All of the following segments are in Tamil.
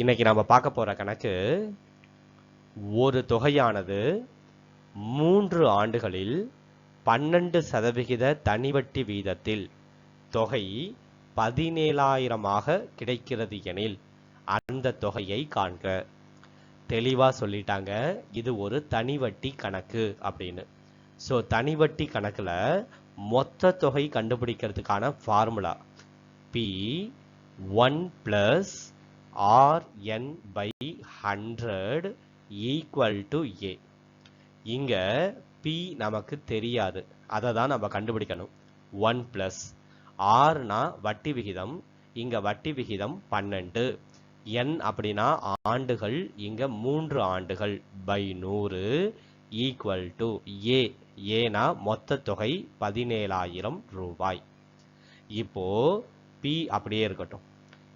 இன்னைக்கு நம்ம பார்க்க போற கணக்கு ஒரு தொகையானது மூன்று ஆண்டுகளில் பன்னெண்டு சதவிகித தனிவட்டி வீதத்தில் தொகை பதினேழாயிரமாக கிடைக்கிறது எனில் அந்த தொகையை காண்க. தெளிவா சொல்லிட்டாங்க இது ஒரு தனிவட்டி கணக்கு அப்படின்னு. ஸோ தனிவட்டி கணக்குல மொத்த தொகை கண்டுபிடிக்கிறதுக்கான formula P one plus RN by hundred equal to A இங்கே பி நமக்கு தெரியாது. அதை தான் நம்ம கண்டுபிடிக்கணும். ஒன் ப்ளஸ் ஆர்னா வட்டி விகிதம் இங்கே வட்டி விகிதம் பன்னெண்டு. என் அப்படின்னா ஆண்டுகள் இங்கே மூன்று ஆண்டுகள். பை நூறு ஈக்குவல் டு ஏ ஏனா மொத்த தொகை பதினேழாயிரம் ரூபாய். இப்போ பி அப்படியே இருக்கட்டும்.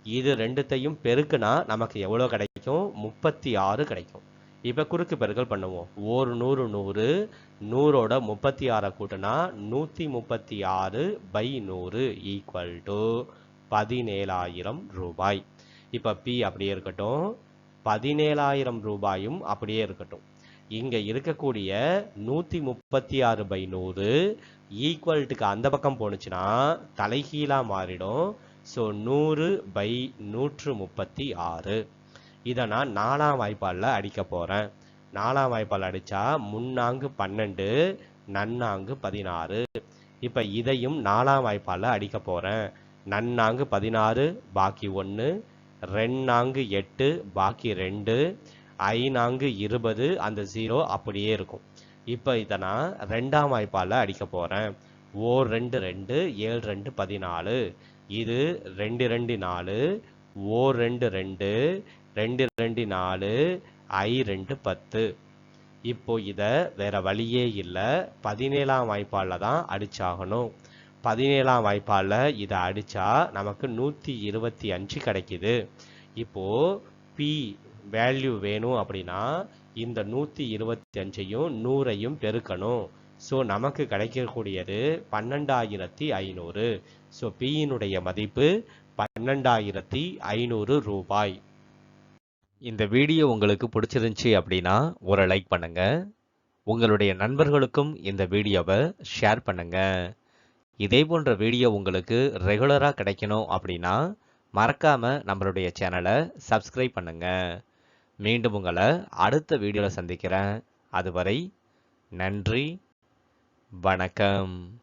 இது ரெண்டுத்தையும் பெருக்குனா நமக்கு எவ்வளோ கிடைக்கும்? முப்பத்தி ஆறு கிடைக்கும். இப்போ குறுக்கு பெருக்கல் பண்ணுவோம். ஒரு நூறு நூறு நூறோட முப்பத்தி ஆறை கூட்டினா நூற்றி முப்பத்தி ஆறு பை நூறு ஈக்குவல் டு பதினேழாயிரம் ரூபாய். இப்போ பி அப்படியே இருக்கட்டும். பதினேழாயிரம் ரூபாயும் அப்படியே இருக்கட்டும். இங்கே இருக்கக்கூடிய நூற்றி முப்பத்தி ஆறு பை நூறு ஈக்குவல்ட்டுக்கு அந்த பக்கம் போணுச்சுன்னா தலைகீழா மாறிடும். ஸோ நூறு பை நூற்று முப்பத்தி ஆறு. இதை நான் நாலாம் வாய்ப்பாலில் அடிக்க போகிறேன் நாலாம் வாய்ப்பால் அடித்தா முன்னாங்கு பன்னெண்டு நன்னாங்கு பதினாறு. இப்போ இதையும் நாலாம் வாய்ப்பால் அடிக்க போகிறேன் நன்னாங்கு பதினாறு பாக்கி ஒன்று ரெண்டாங்கு எட்டு பாக்கி ரெண்டு. ஐநாங்கு இருபது அந்த ஜீரோ அப்படியே இருக்கும். இப்போ இதை நான் ரெண்டாம் வாய்ப்பால் அடிக்க போகிறேன் ஓர் ரெண்டு ரெண்டு ஏழு ரெண்டு பதினாலு. இது ரெண்டு ரெண்டு நாலு ஓர் ரெண்டு ரெண்டு ரெண்டு ரெண்டு நாலு ஐ ரெண்டு பத்து. இப்போ இதை வேற வழியே இல்லை. பதினேழாம் வாய்ப்பாலில் தான் அடிச்சாகணும். பதினேழாம் வாய்ப்பாலில் இதை அடித்தா நமக்கு நூற்றி இருபத்தி அஞ்சு கிடைக்கிது. இப்போது பி வேல்யூ வேணும் அப்படின்னா இந்த நூற்றி இருபத்தி அஞ்சையும் நூறையும் பெருக்கணும். ஸோ நமக்கு கிடைக்கக்கூடியது பன்னெண்டாயிரத்தி ஐநூறு. ஸோ பியினுடைய மதிப்பு பன்னெண்டாயிரத்தி ஐநூறு ரூபாய். இந்த வீடியோ உங்களுக்கு பிடிச்சிருந்துச்சி அப்படின்னா ஒரு லைக் பண்ணுங்க. உங்களுடைய நண்பர்களுக்கும் இந்த வீடியோவை ஷேர் பண்ணுங்க. இதே போன்ற வீடியோ உங்களுக்கு ரெகுலராக கிடைக்கணும் அப்படின்னா மறக்காம நம்மளுடைய சேனலை சப்ஸ்கிரைப் பண்ணுங்க. மீண்டும் உங்களை அடுத்த வீடியோவில் சந்திக்கிறேன். அதுவரை நன்றி. வணக்கம்.